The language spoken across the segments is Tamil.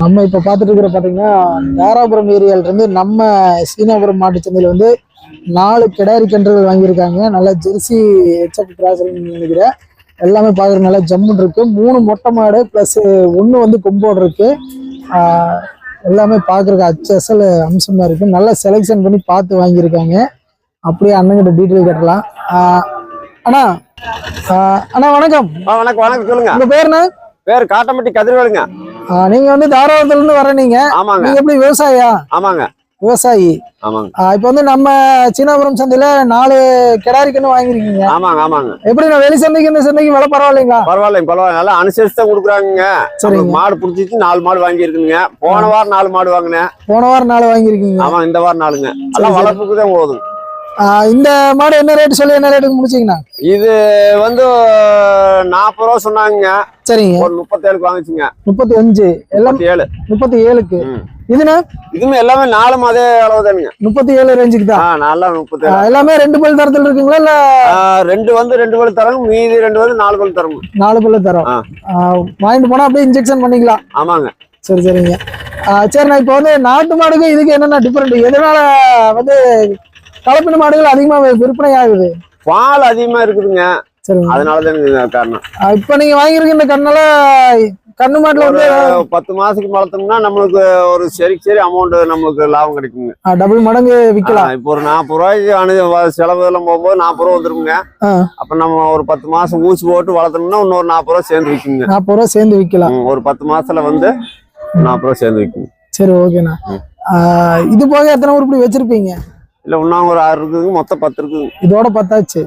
நம்ம இப்போ பார்த்துட்டு இருக்கிற பார்த்தீங்கன்னா தாராபுரம் ஏரியால இருந்து நம்ம சீனாபுரம் மாட்டுச் சந்தையில் வந்து நாலு கிடாரி கன்றுகள் வாங்கியிருக்காங்க. நல்லா ஜெர்சி ஹெச்எப் கிராஸ் நினைக்கிறேன். எல்லாமே பார்க்குற நல்லா ஜம்முன் இருக்கு. மூணு மொட்டை மாடு ப்ளஸ் ஒன்று வந்து கொம்போடு இருக்கு. எல்லாமே பார்க்குறக்கு அச்சசல் அம்சமா இருக்கு. நல்லா செலெக்ஷன் பண்ணி பார்த்து வாங்கியிருக்காங்க. அப்படியே அண்ணங்கிட்ட டீட்டெயில் கேட்டலாம் அண்ணா அண்ணா வணக்கம். வணக்கம் வணக்கம் சொல்லுங்க. உங்க பேர் என்ன? பேர் காட்டம்பட்டி கதிர்வேலுங்க. நீங்க வந்து தாராபுரத்துல இருந்து வர நீங்க. ஆமாங்க. நீங்க எப்படி விவசாயியா? ஆமாங்க. விவசாயி. ஆமாங்க. இப்போ வந்து நம்ம சீனாபுரம் சந்தையில நாலு கிடாரி கன்று வாங்கிருக்கீங்க ஆமாங்க ஆமாங்க. எப்படி நான் வெளி சந்தைக்கு இந்த சந்தைக்கு விலை பரவாயில்லைங்களா? பரவாயில்ல பரவாயில்ல. நல்லா அனுசரிச்சு தான் கொடுக்குறாங்க சரிங்க. மாடு பிடிச்சிச்சு நாலு மாடு வாங்கி இருக்குங்க போன வாரம் நாலு மாடு வாங்கினேன். போன வாரம் நாலு வாங்கியிருக்கீங்க. ஆமா இந்த வாரம் நாளுங்க எல்லாம் சரி. வளர்ப்புக்கு தான் போதும் இந்த மாடு என்ன ரேட் சொல்லி என்ன ரேட்டுக்கு முடிச்சீங்கண்ணா? இது வந்து நாற்பது ரூபா சொன்னாங்க. சரிங்க. ஒரு முப்பத்தேழுக்கு வாங்கிச்சுங்க. முப்பத்தி அஞ்சு எல்லாம் முப்பத்தி ஏழு முப்பத்தி ஏழுக்கு. இதுனா இதுமே எல்லாமே நாலும் அதே அளவு தானுங்க. முப்பத்தி ஏழு ரேஞ்சுக்கு தான் நல்லா முப்பத்தேழு. ஆஹ் எல்லாமே ரெண்டு பல் தரத்துல இருக்குங்களா இல்ல ரெண்டு வந்து ரெண்டு பல் தரங்க மீதி ரெண்டு வந்து நாலு பல் தரங்க நாலு பல்லு தரோம்? வாங்கிட்டு போனா அப்படியே இன்ஜெக்ஷன் பண்ணிக்கலாம். ஆமாங்க. சரி சரிங்க. சரிண்ணா இப்போ வந்து நாட்டு மாடுக்கு இதுக்கு என்னென்ன டிஃபரெண்ட் எதனால வந்து கலப்பின மாடுகள் அதிகமா விற்பனை ஆகுது. பால் அதிகமா இருக்குதுங்க. அதனாலதான் காரணம். இப்போ நீங்க வாங்கியிருக்க இந்த கண்ணால கண்ணு மாட்டுல வந்து பத்து மாசத்துக்கு வளர்த்தோம்னா நம்மளுக்கு ஒரு சரி சரி அமௌண்ட் நம்மளுக்கு லாபம் கிடைக்குங்க. டபுள் மடங்கு விற்கலாம் இப்போ ஒரு நாற்பது ரூபாய்க்கு அணு செலவு எல்லாம் போகும்போது நாற்பது ரூபா வந்துருங்க. ஆ. அப்ப நம்ம ஒரு பத்து மாசம் ஊசி போட்டு வளர்த்தோம்னா இன்னொரு நாற்பது ரூபா சேர்ந்து விற்குங்க நாற்பது ரூபா சேர்ந்து விற்கலாம் ஒரு பத்து மாசத்துல வந்து நாற்பது ரூபா சேர்ந்து விற்குங்க சரி ஓகேண்ணா. இது போக எத்தனை உருப்படி வச்சிருப்பீங்க? இல்ல இன்னும் ஒரு ஆறு இருக்குதுங்க மொத்தம் பத்து இருக்குதுங்க இதோட பத்தாச்சு.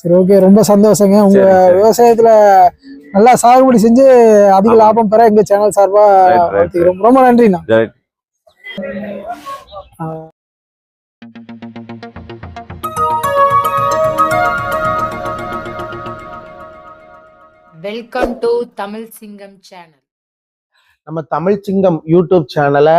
சரி ஓகே ரொம்ப சந்தோஷங்க உங்க. விவசாயத்துல நல்லா சாகுபடி செஞ்சு அதிக. லாபம் பெற எங்க சேனல் சார்பா வாழ்த்துக்கிறோம் ரொம்ப நன்றிண்ணா. வெல்கம் டு தமிழ் சிங்கம் சேனல் நம்ம தமிழ் சிங்கம் யூடியூப் சேனலை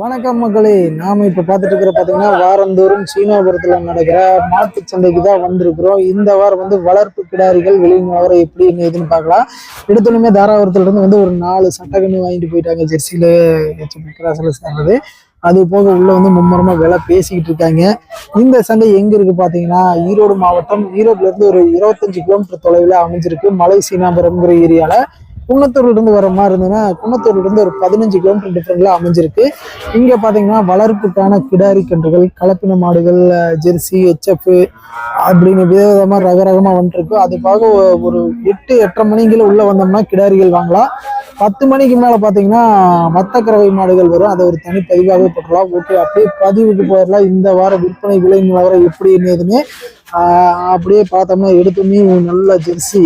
வணக்கம் மக்களே. நாம இப்ப பார்த்துட்டு இருக்கிற பாத்தீங்கன்னா வாரந்தோறும் சீனாபுரத்துல நடக்கிற மாட்டு சந்தைக்கு தான் வந்திருக்கிறோம். இந்த வாரம் வந்து வளர்ப்பு கிடாரிகள் வெளியினவர எப்படி எதுன்னு பார்க்கலாம். எடுத்தோடனே தாராபுரத்துல இருந்து வந்து ஒரு நாலு சட்டக்கண்ணு வாங்கிட்டு போயிட்டாங்க. ஜெர்சியில கிராஸ்ல சேர்ந்தது. அது போக உள்ள வந்து மும்முரமா விலை பேசிக்கிட்டு இருக்காங்க. இந்த சண்டை எங்க இருக்கு பாத்தீங்கன்னா ஈரோடு மாவட்டம் ஈரோட்ல இருந்து ஒரு இருபத்தஞ்சு கிலோமீட்டர் தொலைவில் அமைஞ்சிருக்கு. மலை சீனாபுரம்ங்கிற ஏரியால குன்னத்தூர்ல இருந்து வர மாதிரி இருந்ததுன்னா குன்னத்தூர்ல இருந்து ஒரு பதினஞ்சு கிலோமீட்டர் டிஃபரெண்ட்ல அமைஞ்சிருக்கு. இங்க பாத்தீங்கன்னா வளர்ப்புக்கான கிடாரி கன்றுகள் கலப்பின மாடுகள் ஜெர்சி ஹெச்எஃப் அப்படின்னு விதவிதமா ரக ரகமா வந்துருக்கு. அதுக்காக ஒரு எட்டு எட்டரை மணிக்குள்ள உள்ள வந்தோம்னா கிடாரிகள் வாங்கலாம். பத்து மணிக்கு மேல பாத்தீங்கன்னா மத்த கறவை மாடுகள் வரும். அதை ஒரு தனி பதிவாகவே போட்டுடலாம். ஓகே அப்படியே பதிவுக்கு போயிடலாம். இந்த வாரம் விற்பனை விலை நிலவரம் எப்படி என்னதுன்னு அப்படியே பார்த்தோம்னா எடுத்துமே நல்ல ஜெர்சி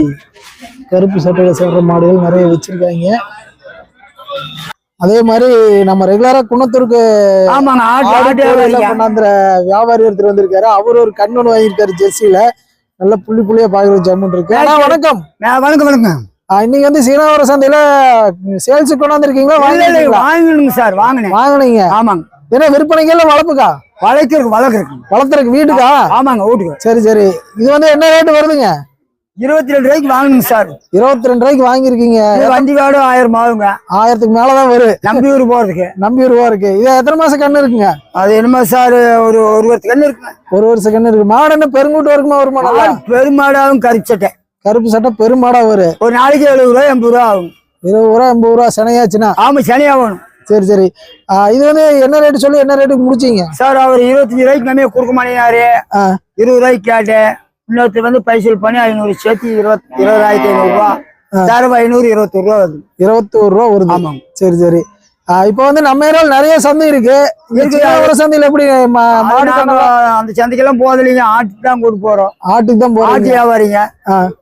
கருப்பு சட்டையில சேர்ற மாடுகள் நிறைய வச்சிருக்காங்க அதே மாதிரி நம்ம ரெகுலரா குணத்தூருக்கு. கொண்டாந்துற வியாபாரி ஒருத்தர் வந்திருக்காரு அவர் ஒரு கண் ஒன்று வாங்கியிருக்காரு ஜெர்சியில நல்ல புள்ளி புள்ளியா பாக்குற ஜம்முன் இருக்கு வணக்கம் வணக்கம் வணக்கம் இன்னைக்கு வந்து சீனாவர சந்தையில சேல்ஸ் கொண்டாந்துருக்கீங்களா வாங்கணுங்க சார் வாங்கினேன் வாங்குனீங்க ஆமாங்க ஏன்னா விற்பனைக்கு எல்லாம் வளர்ப்புக்கா வளர்க்கிறதுக்கு வளர்க்குறதுக்கு வளர்த்துறதுக்கு வீட்டுக்கா ஆமாங்க வீட்டுக்கு. சரி சரி. இது வந்து என்ன ரேட் வருதுங்க? இருபத்தி ரெண்டு ரூபாய்க்கு வாங்கணுங்க சார். இருபத்தி ரெண்டு ரூபாய்க்கு வாங்கியிருக்கீங்க. வண்டி வாடகை ஆயிரம் ஆகுங்க ஆயிரத்துக்கு மேலதான் வரும். நம்பியூர் போறதுக்கு. நம்பி ரூபா இருக்கு இது எத்தனை மாசம் கண்ணு இருக்குங்க? அது என்னமோ சார் ஒரு ஒரு வருஷத்துக்கு என்ன இருக்குங்க. ஒரு வருஷம் கண்ணு இருக்கு. மாடு என்ன பெருங்கூட்டு வருமா நல்லா ஆடு பெருமாடாவும் கரிச்சட்டை கருப்பு சட்டை பெருமாடா வரும். ஒரு நாளைக்கு எழுபது ரூபாய் எண்பது ரூபா ஆகும். இருபது ரூபா எண்பது ரூபா சினையாச்சுன்னா ஆமா சனியா வேணும். சரி சரி. இது வந்து என்ன ரேட் சொல்லி என்ன ரேட்டுக்கு முடிச்சீங்க? சார் அவர் இருபத்தஞ்சு ரூபாய்க்கு கம்மியாக கொடுக்க மாட்டேங்கிறாரு ஆ. இருபது ரூபாய்க்கு கேட்டேன். இன்னொருத்தர் வந்து பைசல் பண்ணி ஐநூறு சேர்த்து இருபத்தி இருபதாயிரத்தி ஐநூறு ரூபா தரவு ஐநூறு இருபத்தொரு ரூபா வருது. இருபத்தோரு ரூபா வருது. ஆமாங்க. சரி சரி. இப்போ வந்து நம்ம ஏரியாவில் நிறைய சந்தை இருக்கு. ஒரு சந்தையில எப்படி மாடு அந்த சந்தைக்கெல்லாம் போதில்லைங்க ஆட்டுக்கு தான் கூட்டு போறோம். ஆட்டுக்கு தான் ஆட்டு போறீங்க வியாபாரிங்க.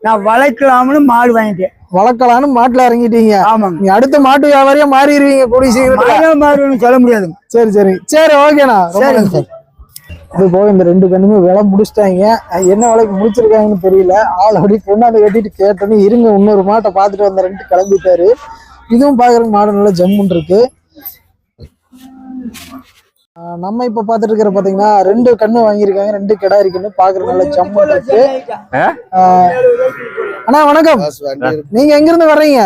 நான் வளர்க்கலாம்னு மாடு வாங்கிட்டேன். வளர்க்கலான்னு மாட்டுல இறங்கிட்டீங்க. ஆமாங்க. நீங்க அடுத்த மாட்டு வியாபாரியா மாறிடுவீங்க கூடிய சீக்கிரத்துல. மாடு மாடுன்னு சொல்ல முடியாதுங்க சரி சரி. சரி ஓகேண்ணா. சரிங்க. சார். அது போக இந்த ரெண்டு கண்ணுமே விலை முடிச்சிட்டாங்க. என்ன விலைக்கு முடிச்சிருக்காங்கன்னு தெரியல. ஆள் அப்படி கொண்டாந்து கட்டிட்டு கேட்டோன்னு இருங்க இன்னொரு மாட்டை பார்த்துட்டு வந்த ரெண்டு கிளம்பிட்டாரு. இதுவும் பார்க்குறதுக்கு மாடு நல்லா ஜம்முன் இருக்கு. நம்ம இப்ப பார்த்துட்டு இருக்கிற பாத்தீங்கன்னா ரெண்டு கண்ணு வாங்கியிருக்காங்க ரெண்டு கிடா இருக்குன்னு பாக்குற நல்ல ஜம்முன் இருக்கு. அண்ணா வணக்கம். நீங்க எங்க இருந்து வர்றீங்க?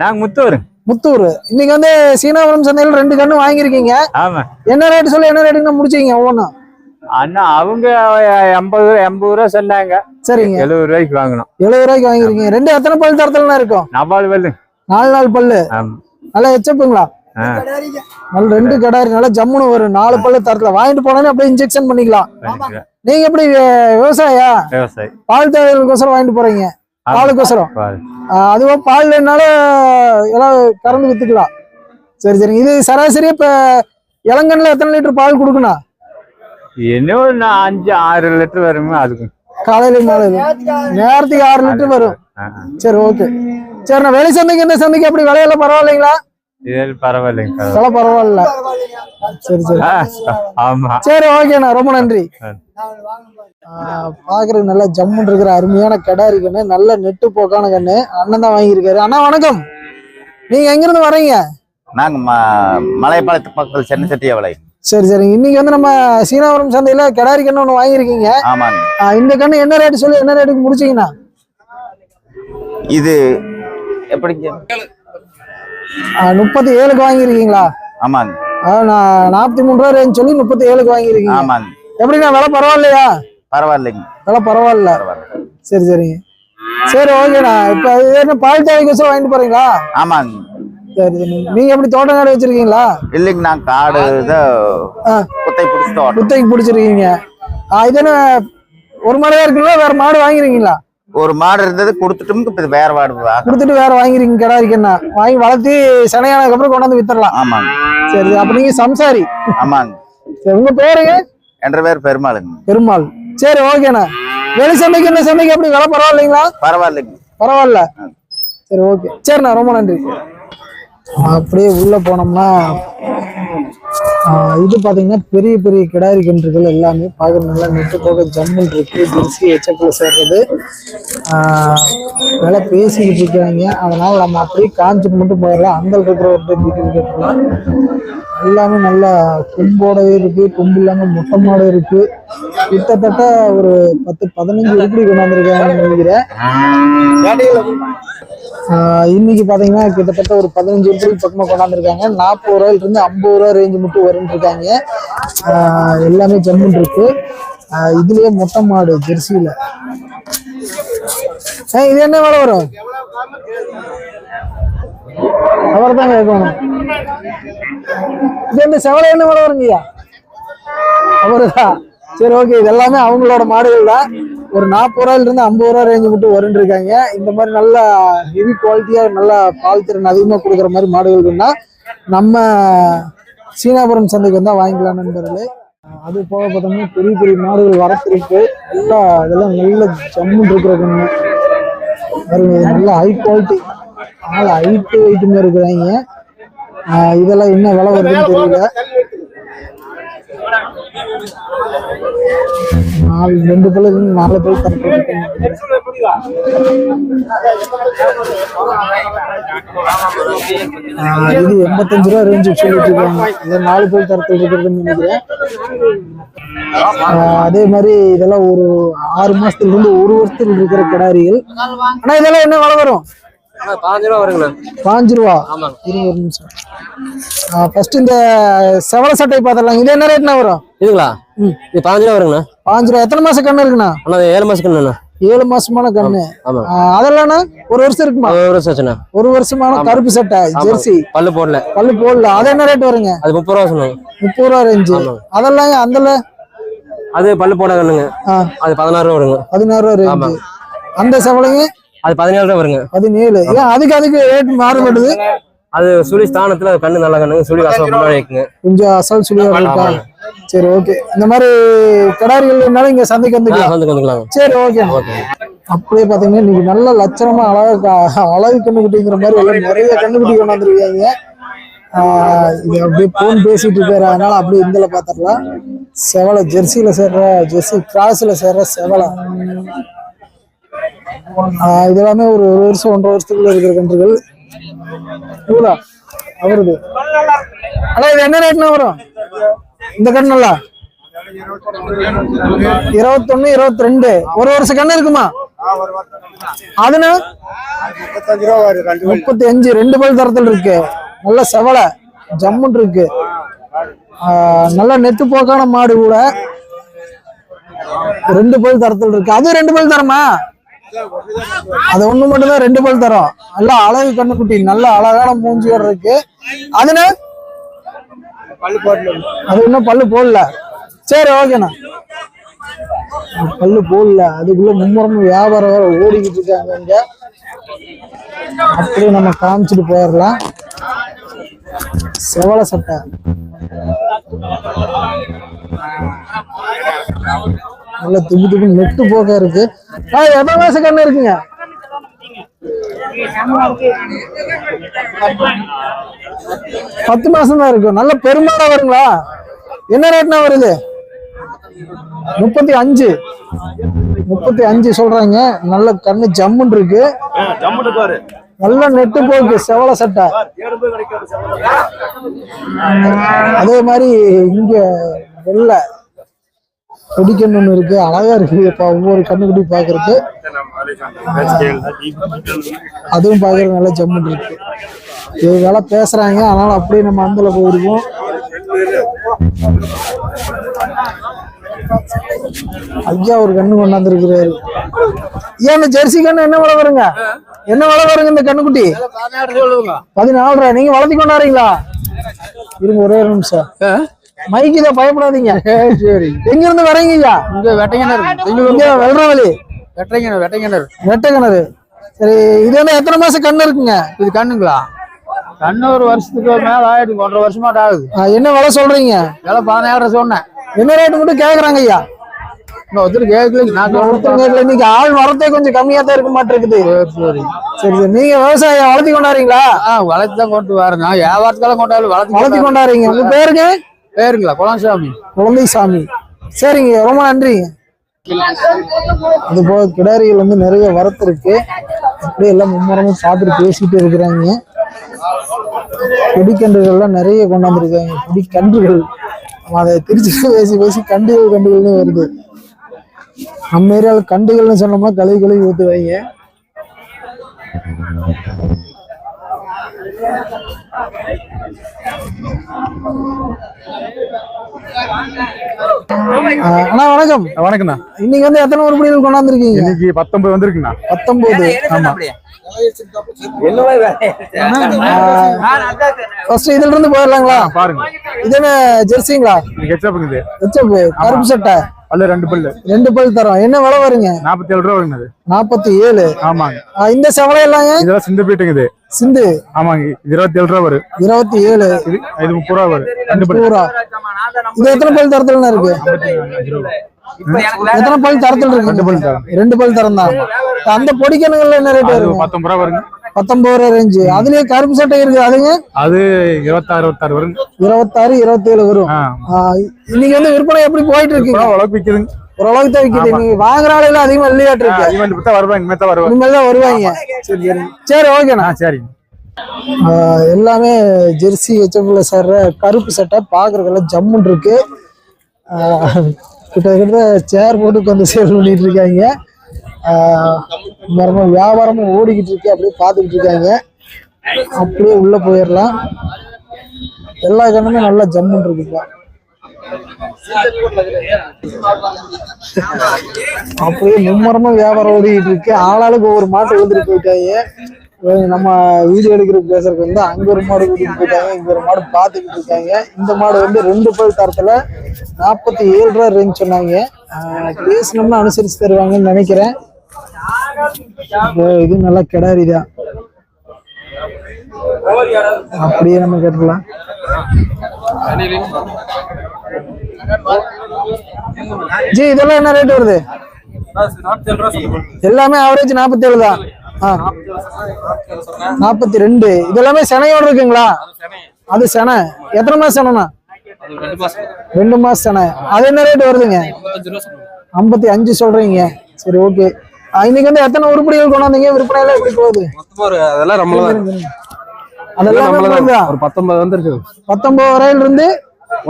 நாங்க முத்தூர். முத்தூர். இன்னைக்கு வந்து சீனாபுரம் சந்தையில் ரெண்டு கண்ணு வாங்கியிருக்கீங்க. ஆமா. என்ன ரேட் சொல்லி என்ன ரேட்டுக்கு முடிச்சீங்க ஒவ்வொன்றும் அண்ணா அவங்க எண்பது எண்பது ரூபா சொன்னாங்க. சரிங்க. எழுபது ரூபாய்க்கு வாங்கணும். எழுபது ரூபாய்க்கு வாங்கிருக்கீங்க ரெண்டு எத்தனை பல் தரத்துலனா இருக்கும்? நபால் வெள்ளு நாலு நாலு பல்லு. நல்லா எச்சப்புங்களா? ஆ, நல்ல ரெண்டு கடாரி நல்லா ஜம்முன்னு வரும் நாலு பல்லு தரத்துல. வாங்கிட்டு போனோன்னே அப்படியே இன்ஜெக்ஷன் பண்ணிக்கலாம். நீங்க எப்படி விவசாயி. பால் தேவைகளுக்கோசரம் வாங்கிட்டு போறீங்க. பாலுக்கோசரம். பாரு. ஆஹ் அதுவா பால் இல்லைனாலும் எல்லாம் கறந்து வித்துக்கலாம். சரி சரி. இது சராசரி இப்ப இளங்கன்ல எத்தனை லிட்டர் பால் கொடுக்கணும்? என்ன ஒரு அஞ்சு ஆறு லிட்டர் வருமே அதுக்கு. காலையில மாலையில நேரத்துக்கு ஆறு. லிட்டர் வரும். சரி ஓகே. சரி நான் வெளி சந்தைக்கு இந்த சந்தைக்கு அப்படி விலையெல்லாம் பரவாயில்லைங்களா? இது பரவாயில்லைங்க. விலை பரவாயில்ல. சரி சரி. ஆமா. சரி ஓகேண்ணா ரொம்ப நன்றி. பாக்குறதுக்கு நல்ல ஜம்முன் இருக்கிற அருமையான கிடாரி கண்ணு நல்ல நெட்டு போக்கான கண்ணு. அண்ணன் தான் வாங்கியிருக்காரு. அண்ணா வணக்கம். நீங்க எங்க இருந்து வர்றீங்க? நாங்க ம- மலைப்பாளையத்து பக்கத்தில் சென்னை செட்டியாவளை. சரி சரி. இன்னைக்கு வந்து நம்ம சீனாபுரம் சந்தையில கிடாரி கண்ணு ஒண்ணு வாங்கியிருக்கீங்க. ஆமாங்க. ஆஹ் இந்த கண்ணு என்ன ரேட் சொல்லி என்ன ரேட்டுக்கு முடிச்சீங்கண்ணா? இது எப்படிங்க? முப்பத்தி ஏழுக்கு வாங்கியிருக்கீங்களா? ஆமாங்க. நான் நாற்பத்தி மூணு ரூபா ரேஞ்ச் சொல்லி முப்பத்தி ஏழுக்கு வாங்கியிருக்கீங்க. ஆமாங்க. எப்படிண்ணா விலை பரவாயில்லையா? பரவாயில்லைங்க. விலை பரவாயில்ல. சரி சரிங்க சரி ஓகேண்ணா. இப்போ என்ன பால் தேவைக்கோசரம் வாங்கிட்டு போறீங்களா? ஆமாங்க. சரி நீங்க எப்படி தோட்டம் காடு வச்சிருக்கீங்களா? இல்லைங்க நான் காடு. குத்தை ஓட்டணும் குத்தைக்கு பிடிச்சிருக்கீங்க. இது என்ன ஒரு மாடு தான் இருக்குங்களா? வேற மாடு வாங்கிருக்கீங்களா? ஒரு மாடு இருந்தது கொடுத்துட்டும் இப்ப இது வேற மாடு கொடுத்துட்டு வேற வாங்கிருக்கீங்க கிடாரிக்கண்ணா வாங்கி வளர்த்தி சனையானதுக்கு அப்புறம் கொண்டாந்து வித்துடலாம். ஆமாங்க. சரி அப்ப நீங்க சம்சாரி. ஆமாங்க. சரி உங்க பேருங்க? என்ற பேர் பெருமாளுங்க. பெருமாள். சரி ஓகேண்ணா வெளி சந்தைக்கு இந்த சந்தைக்கு எப்படி விலை பரவாயில்லைங்களா? பரவாயில்லைங்க. பரவாயில்ல. சரி ஓகே சரிண்ணா ரொம்ப நன்றி. அப்படியே உள்ள போனோம்னா இது பாத்தீங்கன்னா பெரிய பெரிய கிடாரி கன்றுகள் எல்லாமே பார்க்க நல்லா நெட்டு போக ஜம்முன் இருக்கு. ஜெர்சி எச்சப்பில் சேர்றது. வேலை பேசிக்கிட்டு இருக்கிறாங்க அதனால நம்ம அப்படியே காஞ்சிட்டு மட்டும் போயிடலாம். அந்த இருக்கிற ஒரு டீட்டெயில் எல்லாமே நல்லா கொம்போடவே இருக்கு. கொம்பு இல்லாம மொட்டை இருக்கு. கிட்டத்தட்ட ஒரு பத்து பதினஞ்சு உருப்படி கொண்டாந்துருக்காங்கன்னு நினைக்கிறேன். இன்னைக்கு பாத்தீங்கன்னா கிட்டத்தட்ட ஒரு பதினஞ்சு உருப்படி பக்கமா கொண்டாந்துருக்காங்க. நாற்பது ரூபாயில இருந்து ஐம்பது ரூபா ரேஞ்சு மட்டும் வரும்னு இருக்காங்க எல்லாமே ஜம்முன் இருக்கு. இதுலயே மொட்டை மாடு ஜெர்சியில இது என்ன வேலை வரும்? அவர் தான் கேட்கணும். இது என்ன செவலை என்ன வேலை வருங்கய்யா? அவருதான் சரி ஓகே. இது எல்லாமே அவங்களோட மாடுகள் தான். ஒரு நாற்பது ரூபாயில இருந்து ஐம்பது ரூபா ரேஞ்சு மட்டும் வரும்னு இருக்காங்க இந்த மாதிரி நல்ல ஹெவி குவாலிட்டியா நல்ல பால் திறன் அதிகமா கொடுக்குற மாதிரி மாடுகள் நம்ம சீனாபுரம் சந்தைக்கு வந்தால் வாங்கிக்கலாம் நண்பர்களே. அது போக பார்த்தோம்னா பெரிய பெரிய மாடுகள் வரத்திருக்கு. நல்லா இதெல்லாம் நல்ல ஜம்முன்னு இருக்கிற நல்ல ஹை குவாலிட்டி நல்லா ஹைட்டு வெயிட்டுமே இருக்கிறாங்க. இதெல்லாம் என்ன விலை வருதுன்னு தெரியல. நாலு ரெண்டு பேர் நாலு பேர் தரப்பு இது எண்பத்தஞ்சு ரூபா ரேஞ்சு சொல்லிட்டு இருக்காங்க நாலு பேர் தரத்தில் இருக்கிறதுன்னு நினைக்கிறேன். அதே மாதிரி இதெல்லாம் ஒரு ஆறு மாசத்துல இருந்து ஒரு வருஷத்துல இருக்கிற கிடாரிகள். ஆனா இதெல்லாம் என்ன விலை வரும்? பாஞ்சு ரூபா வருங்கண்ணா பாஞ்சு ரூபா. இருங்க ஒரு நிமிஷம். ஃபர்ஸ்ட் இந்த செவல சட்டை பார்த்துடலாம் இது என்ன ரேட்னா வரும்? இதுங்களா. இது பாஞ்சு ரூபா வருங்கண்ணா. பாஞ்சு ரூபா. எத்தனை மாசம் கண்ணு இருக்குண்ணா? அண்ணா ஏழு மாசத்துக்கு அண்ணா ஏழு மாசமான கண்ணு. அதெல்லாம்ண்ணா ஒரு வருஷம் இருக்குமா? ஒரு வருஷம் ஒரு வருஷமான கருப்பு சட்டை ஜெர்சி. பல்லு போடல. பல்லு போடல. அது என்ன ரேட் வருங்க? அது முப்பது ரூபா சொன்னாங்க. முப்பது ரூபா ரேஞ்சு. அதெல்லாம் அந்த அது பல்லு போடாதுங்க அது பதினாறு ரூபா வருங்க. பதினாறு ரூபா ரேஞ்சு ஆமாங்க. அந்த செவலைங்க அது பதினேழு ரூபா வருங்க. பதினேழு. ஏன் அதுக்கு அதுக்கு ரேட் மாறுபடுது அது சுழி ஸ்தானத்துல அது கண்ணு நல்லா கண்ணுங்க சுழி வாசம் முன்னாடி இருக்குங்க. கொஞ்சம் அசல் ஆமாங்க. சரி ஓகே இந்த மாதிரி கிடாரிகள் இருந்தாலும் இங்க சந்தைக்கு வந்துக்கலாம். வந்து வந்துக்கலாங்க. சரி ஓகே ஓகே. அப்படியே பாத்தீங்கன்னா இன்னைக்கு நல்ல லட்சணமா அழகா அழகு கண்ணுக்குட்டிங்கிற மாதிரி எல்லாம் நிறைய கண்ணுக்குட்டி கொண்டாந்துருக்காங்க இது அப்படியே போன் பேசிட்டு இருக்காரு. அதனால அப்படியே இந்தில பாத்திரலாம் செவலை ஜெர்சியில சேர்ற ஜெர்சி கிராஸ்ல சேர்ற செவலை. இது எல்லாமே ஒரு ஒரு வருஷம் ஒன்றரை வருஷத்துக்குள்ள இருக்கிற கன்றுகள் இவ்வளோ அவருது. அண்ணா இது என்ன ரேட்னா வரும்? இந்த கண்ணுல? இருபத்தொன்னு இருபத்தி ரெண்டு ஒரு வருஷம் கண்ணு இருக்குமா? அதுனா முப்பத்தி அஞ்சு ரெண்டு பல் தரத்தில் இருக்கு. நல்ல செவலை ஜம்முன் இருக்கு. ஆஹ் நல்ல நெட்டு போக்கான மாடு கூட. ரெண்டு பல் தரத்தில் இருக்கு. அது ரெண்டு பல் தரமா? அது ஒண்ணு மட்டும்தான் ரெண்டு பல் தரும். நல்ல அழகு கண்ணுக்குட்டி நல்ல அழகான மூஞ்சியோட இருக்கு. அதுனா அது இன்னும் பல்லு போடல. சரி ஓகேண்ணா. பல்லு போடல. அதுக்குள்ள மும்முரமும் வியாபாரம் வேற ஓடிக்கிட்டு இருக்காங்க இங்க. அப்படியே நம்ம காமிச்சிட்டு போயிடலாம். செவல சட்டை. நல்ல துப்பு துப்பு நெட்டு போக இருக்கு. ஆ எவ்வளவு மாசம் கண்ணு இருக்குங்க? பத்து மாசம் தான் இருக்கும் நல்ல பெருமாடா வருங்களா? என்ன ரேட்னா வருது? முப்பத்தி அஞ்சு. முப்பத்தி அஞ்சு சொல்றாங்க. நல்ல கண்ணு ஜம்முன் இருக்கு. நல்ல நெட்டு போக்கு செவல சட்டை. அதே மாதிரி இங்க வெள்ளை. கொடிக்கண்ணு ஒண்ணு இருக்கு. அழகா இருக்கு இப்ப ஒவ்வொரு கண்ணுக்குட்டி பாக்குறதுக்கு. அதுவும் பாக்குறது நல்லா ஜம்முன் இருக்கு இவங்க பேசுறாங்க. அதனால அப்படியே நம்ம அந்தல போயிருக்கோம். ஐயா ஒரு கண்ணு கொண்டாந்துருக்கிறாரு ஏன் ஜெர்சி கண்ணு என்ன விலை வருங்க? என்ன விலை வருங்க இந்த கண்ணுக்குட்டி? பதினாலு நீங்க வளர்த்தி கொண்டாடுறீங்களா? இருங்க ஒரு நிமிஷம். மைக்கு இதை பயப்படாதீங்க. சரி எங்க இருந்து வரீங்க ஐயா இங்க வெட்டைக்கிணறு. இங்க வெள்ளவழி வெட்டைக்கிணறு வெட்டைக்கிணறு. வெட்ட கிணறு சரி இது என்ன எத்தனை மாசம் கண்ணு இருக்குங்க? இது கண்ணுங்களா? கண்ணு ஒரு வருஷத்துக்கு மேல ஆயிடுச்சு ஒன்றரை வருஷமாட்ட ஆகுது. என்ன விலை சொல்றீங்க? விலை பதினாயிரம் சொன்னேன். என்ன ரேட்டு மட்டும் கேக்குறாங்க ஐயா இன்னும் ஒருத்தர் கேட்கல நான் ஒருத்தர் இன்னைக்கு ஆள் வரத்தே கொஞ்சம் கம்மியா தான் இருக்க மாட்டிருக்குது. சரி சரி. சரி நீங்க விவசாயம் வளர்த்தி கொண்டாடுறீங்களா? வளர்த்து தான் கொண்டு வரேன். வியாபாரத்துக்கெல்லாம் கொண்டாடு வளர்த்தி வளர்த்து கொண்டாடுறீங்க. உங்க பேருங்க? பேருங்களா? குலசாமி. குழந்தை சாமி சரிங்க ரொம்ப நன்றிங்க அது போக கிடாரிகள் வந்து நிறைய வரத்து இருக்கு. அப்படியே எல்லாம் மும்முரமும் சாப்பிட்டு பேசிட்டு இருக்கிறாங்க. கொடிக்கன்றுகள்லாம் நிறைய கொண்டாந்துருக்காங்க கொடிக்கன்றுகள் அதை திருச்சி பேசி பேசி கண்டுகள் கண்டுகள்னு வருது. நம்ம ஏரியாவில் கண்டுகள்னு சொன்னோம்னா கழுவி கழுவி ஊற்றுவாங்க Thank you. அண்ணா வணக்கம். வணக்கண்ணா இன்னைக்கு வந்து எத்தனை உருப்படிகள் கொண்டாந்துருக்கீங்க? இன்னைக்கு பத்தொன்பது வந்திருக்குண்ணா. பத்தொன்பது. ஆமா. ஃபர்ஸ்ட் இதுல இருந்து போயிடலாங்களா பாருங்க. இது என்ன ஜெர்சிங்களா? இது கெச்சப்புங்க இது ஹெச்எப் கருப்பு சட்டை. பல்லு ரெண்டு பல்லு. ரெண்டு பல் தரோம். என்ன விலை வருங்க? நாற்பத்தி ஏழு ரூபா வருங்க அது. நாற்பத்தி ஏழு ஆமாங்க இந்த செவலை எல்லாங்க இதெல்லாம் சிந்து பீட்டுங்க இது சிந்து. ஆமாங்க. இருபத்தி ஏழு ரூபா வரும். இருபத்தி ஏழு இது முப்பது ரூபா வரும். ரெண்டு பல்லு. பூரா இது எத்தனை பல் தரத்துல இருக்கு? எத்தனை பல் தரத்துல இருக்கு? ரெண்டு பல் தரம். ரெண்டு பல் தரம் தான் அந்த பொடிக்கணுங்கள்ல என்ன ரேட் வருங்க பத்தொன்பது ரூபா வருங்க. பத்தொன்பது ரூபா ரேஞ்சு அதுலயே கருப்பு சட்டை இருக்கு அதுங்க? அது இருபத்தாறு இருபத்தாறு வருங்க. இருபத்தாறு இருபத்தேழு வரும். இன்னைக்கு வந்து விற்பனை எப்படி போயிட்டு இருக்கீங்க இப்போ உழப்பு விற்குதுங்க ஓரளவுக்கு தான் விக்குது. நீங்க வாங்குற ஆளுல அதிகமா இல்லையாட்டு இருக்கு. வருவாங்க. வருவாங்க. இனிமேல் தான் வருவாங்க. சரி சரி. சரி ஓகேண்ணா ஆஹ் எல்லாமே ஜெர்சி ஹெச்எஃப்ல சேர்ற கருப்பு சட்டை பார்க்கறதுக்கெல்லாம் ஜம்முன் இருக்கு. கிட்டத்தட்ட சேர் போட்டு உட்காந்து சேல் பண்ணிட்டு இருக்காங்க. மரமும் வியாபாரமும் ஓடிக்கிட்டு இருக்கு அப்படியே பார்த்துக்கிட்டு இருக்காங்க. அப்படியே உள்ள போயிடலாம். எல்லா கண்ணுமே நல்லா ஜம்முன் இருக்குப்பா அப்படியே மும்மரமா வியாபாரம் ஓடிக்கிட்டு இருக்கு. ஆளாளுக்கு ஒவ்வொரு மாட்டை வந்துட்டு போயிட்டாங்க. நம்ம வீடியோ எடுக்கிறதுக்கு பேசுறதுக்கு வந்து அங்க ஒரு மாடு கூட்டிட்டு போயிட்டாங்க இங்க ஒரு மாடு பாத்துக்கிட்டு இருக்காங்க. இந்த மாடு வந்து ரெண்டு பல் தரத்துல நாற்பத்தி ஏழு ரூபா ரேஞ்ச் சொன்னாங்க. பேசணும்னா அனுசரிச்சு தருவாங்கன்னு நினைக்கிறேன். இது நல்லா கிடாரி தான். அப்படியே நம்ம கேட்டுக்கலாம். ஜி இதெல்லாம் என்ன ரேட் வருது? எல்லாமே ஆவரேஜ் நாற்பத்தி ஏழு தான். நாற்பத்தி ரெண்டு. இது எல்லாமே செனையோட இருக்குங்களா? அது செனை. எத்தனை மாசம் செனைண்ணா? ரெண்டு மாசம் செனை. அது என்ன ரேட் வருதுங்க? ஐம்பத்தி அஞ்சு சொல்றீங்க. சரி ஓகே இன்னைக்கு வந்து எத்தனை உருப்படிகள் கொண்டாந்தீங்க? விற்பனையில எப்படி போகுது? அதெல்லாம் அதெல்லாம். ஒரு பத்தொன்பது வந்து இருக்குது பத்தொன்பது வரையில இருந்து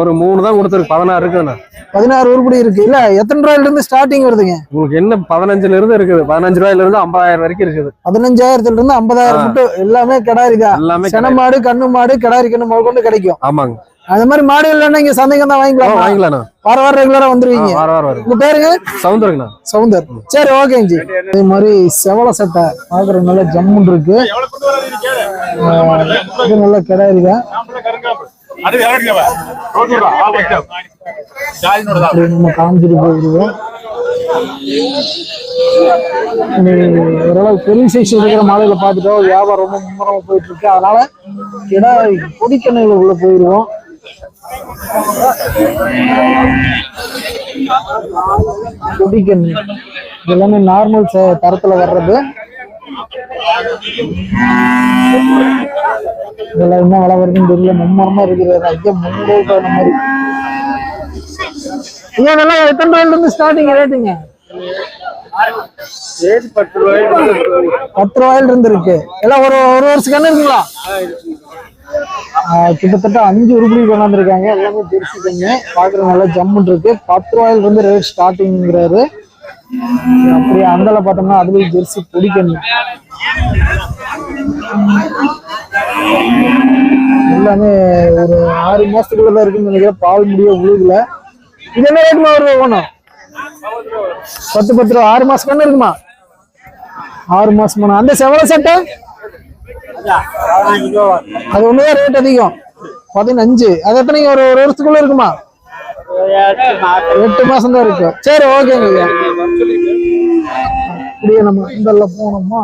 ஒரு மூணு தான் கொடுத்துருக்கு. பதினாறு இருக்குண்ணா பதினாறு உருப்படி இருக்கு. இல்ல எத்தனை ரூபாயில இருந்து ஸ்டார்டிங் வருதுங்க? உங்களுக்கு என்ன பதினஞ்சுல இருந்து இருக்குது? பதினஞ்சு ரூபாயில இருந்து ஐம்பதாயிரம் வரைக்கும் இருக்குது. பதினஞ்சாயிரத்துல இருந்து ஐம்பதாயிரம். மட்டும் எல்லாமே கிடாரி தான் எல்லாமே சென மாடு கண்ணு மாடு கிடாரி கண்ணு முதல் கொண்டு கிடைக்கும். ஆமாங்க. அந்த மாதிரி மாடு இல்லைன்னா இங்க சந்தைக்கு தான் வாங்கிக்கலாம்? வாங்கிக்கலாண்ணா வார வாரம் ரெகுலரா வந்துருவீங்க. வார வாரம் வரும் உங்க பேருங்க? சவுந்தரங்கண்ணா சவுந்தர். சரி ஓகேங்க ஜி. அதே மாதிரி செவல சட்டை பாக்குற நல்ல ஜம்முன் இருக்கு. இது நல்ல கிடாரி தான் ஓரளவு பெரிய சைஸ் இருக்கிற மாலையில பார்த்துட்டோம் வியாபாரம் ரொம்ப மும்முரமா போயிட்டு இருக்கு அதனால கிடா கொடிக்கண்ணைகள் உள்ள போயிருவோம் கொடிக்கண்ணு. எல்லாமே நார்மல் தரத்துல வர்றது. இதெல்லாம் என்ன விலை வருதுன்னு தெரியல. மும்மரமா இருக்கிறது ஐயா முன்னூறு அந்த மாதிரி. ஐயா இதெல்லாம் எத்தனை ரூபாயில இருந்து ஸ்டார்டிங் ரேட்டுங்க பத்து ரூபாயில இருந்து இருக்கு. எல்லாம் ஒரு ஒரு வருஷம் கண்ணு இருக்குங்களா? கிட்டத்தட்ட அஞ்சு உருப்படி கொண்டாந்துருக்காங்க. எல்லாமே பெருசு கண்ணு பாக்குற நல்லா ஜம்முன் இருக்கு. பத்து ரூபாயில இருந்து ரேட் ஸ்டார்டிங்கிறாரு அப்படியே அந்தல பார்த்தோம்னா அதுலயும் ஜெர்சி பிடிக்கணும் எல்லாமே ஒரு ஆறு மாசத்துக்குள்ளதான் இருக்குன்னு நினைக்கிறேன். பால் முடிய உழுகுல. இது என்ன ரேட்மா ஒரு ஒன்றும் பத்து பத்து ரூபா. ஆறு மாசம் கண்ணு இருக்குமா? ஆறு மாசம் அந்த செவல சட்டை அது ஒண்ணுதான் ரேட் அதிகம். பதினஞ்சு. அது எத்தனைங்க? ஒரு ஒரு வருஷத்துக்குள்ள இருக்குமா? எட்டு மாசம் தான் இருக்கு. சரி ஓகேங்க ஐயா அப்படியே நம்ம இந்த போனோமா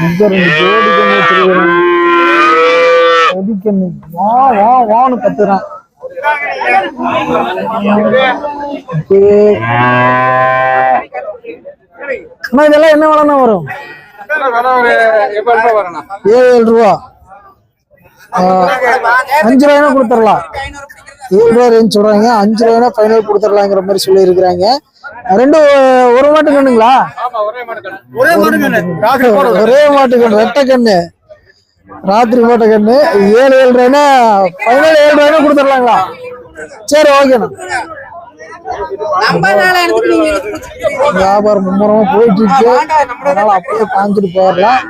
இங்க வா வா வான்னு கத்துறான். அண்ணா இதெல்லாம் என்ன விலைண்ணா வரும்? ஏழு ஏழு ரூபா. அஞ்சு ரூபாய்னா கொடுத்துடலாம். ஏழு ரூபா ரேஞ்ச் சொல்றாங்க. அஞ்சு ரூபாய்னா ஃபைனல் கொடுத்துடலாங்கிற மாதிரி சொல்லி இருக்கிறாங்க ரெண்டு ஒரு மாட்டு கண்ணுங்களா? ஒரே மாட்டு கண்ணு. ரெட்டை கண்ணு. ராத்திரி போட்ட கண்ணு. ஏழு ஏழு ரூபாய்னா ஃபைனல் ஏழு ரூபாய்னா கொடுத்துடலாங்களா? சரி ஓகேண்ணா வியாபாரம் மும்முரமா போயிட்டு இருக்கு. அதனால அப்படியே காஞ்சிட்டு போயிடலாம்.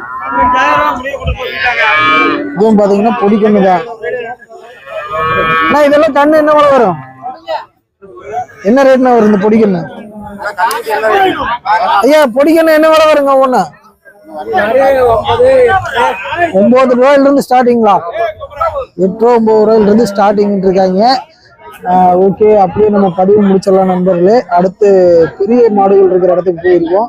இதுவும் பாத்தீங்கன்னா பொடி கண்ணு தான் அண்ணா இதெல்லாம் கண்ணு என்ன விலை வரும்? என்ன ரேட்னா வரும் இந்த பொடி கண்ணு ஐயா பொடி கண்ணு என்ன விலை வருங்க ஒண்ணு? ஒன்பது ரூபாயில இருந்து ஸ்டார்டிங்களா எட்டு ரூபா ஒன்பது ரூபாயில இருந்து ஸ்டார்டிங் இருக்காங்க ஓகே அப்படியே நம்ம பதிவு முடிச்சிடலாம் நண்பர்களே. அடுத்து பெரிய மாடுகள் இருக்கிற இடத்துக்கு போயிருக்கோம்